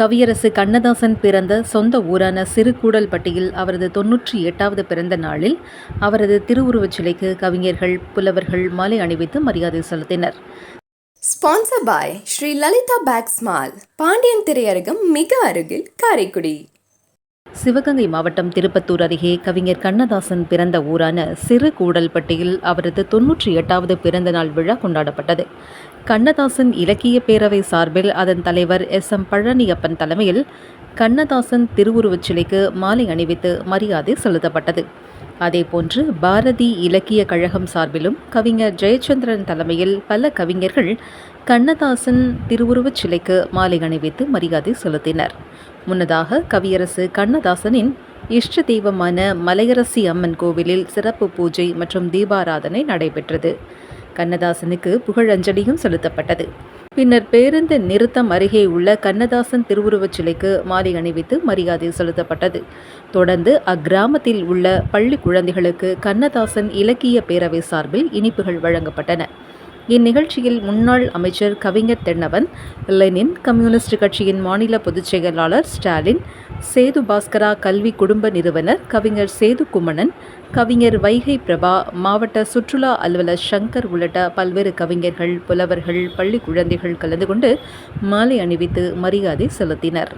கவியரசு கண்ணதாசன் பிறந்த சொந்த ஊரான சிறுகூடல்பட்டியில் அவரது தொன்னூற்றி எட்டாவது பிறந்த நாளில் அவரது திருவுருவச் சிலைக்கு கவிஞர்கள் புலவர்கள் மாலை அணிவித்து மரியாதை செலுத்தினர். Sponsor by Shri Lalitha bag small Pandian திரையரங்கம் மிக அருகில் காரைக்குடி சிவகங்கை மாவட்டம் திருப்பத்தூர் அருகே கவிஞர் கண்ணதாசன் பிறந்த ஊரான சிறு கூடல்பட்டியில் அவரது தொன்னூற்றி எட்டாவது பிறந்த நாள் விழா கொண்டாடப்பட்டது. கண்ணதாசன் இலக்கிய பேரவை சார்பில் அதன் தலைவர் எஸ். எம். பழனியப்பன் தலைமையில் கண்ணதாசன் திருவுருவச் சிலைக்கு மாலை அணிவித்து மரியாதை செலுத்தப்பட்டது. அதேபோன்று பாரதி இலக்கிய கழகம் சார்பிலும் கவிஞர் ஜெயச்சந்திரன் தலைமையில் பல கவிஞர்கள் கண்ணதாசன் திருவுருவச் சிலைக்கு மாலை அணிவித்து மரியாதை செலுத்தினர். முன்னதாக கவியரசு கண்ணதாசனின் இஷ்ட தெய்வமான மலையரசி அம்மன் கோவிலில் சிறப்பு பூஜை மற்றும் தீபாராதனை நடைபெற்றது. கண்ணதாசனுக்கு புகழஞ்சலியும் செலுத்தப்பட்டது. பின்னர் பேருந்து நிறுத்தம் அருகே உள்ள கண்ணதாசன் திருவுருவச் சிலைக்கு மாலை அணிவித்து மரியாதை செலுத்தப்பட்டது. தொடர்ந்து அக்கிராமத்தில் உள்ள பள்ளி குழந்தைகளுக்கு கண்ணதாசன் இலக்கிய பேரவை சார்பில் இனிப்புகள் வழங்கப்பட்டன. இந்நிகழ்ச்சியில் முன்னாள் அமைச்சர் கவிஞர் தென்னவன் லெனின் கம்யூனிஸ்ட் கட்சியின் மாநில பொதுச் செயலாளர் ஸ்டாலின் சேது பாஸ்கரா கல்வி குடும்ப நிறுவனர் கவிஞர் சேது குமணன் கவிஞர் வைகை பிரபா மாவட்ட சுற்றுலா அலுவலர் சங்கர் உள்ளிட்ட பல்வேறு கவிஞர்கள் புலவர்கள் பள்ளி குழந்தைகள் கலந்து கொண்டு மாலை அணிவித்து மரியாதை செலுத்தினர்.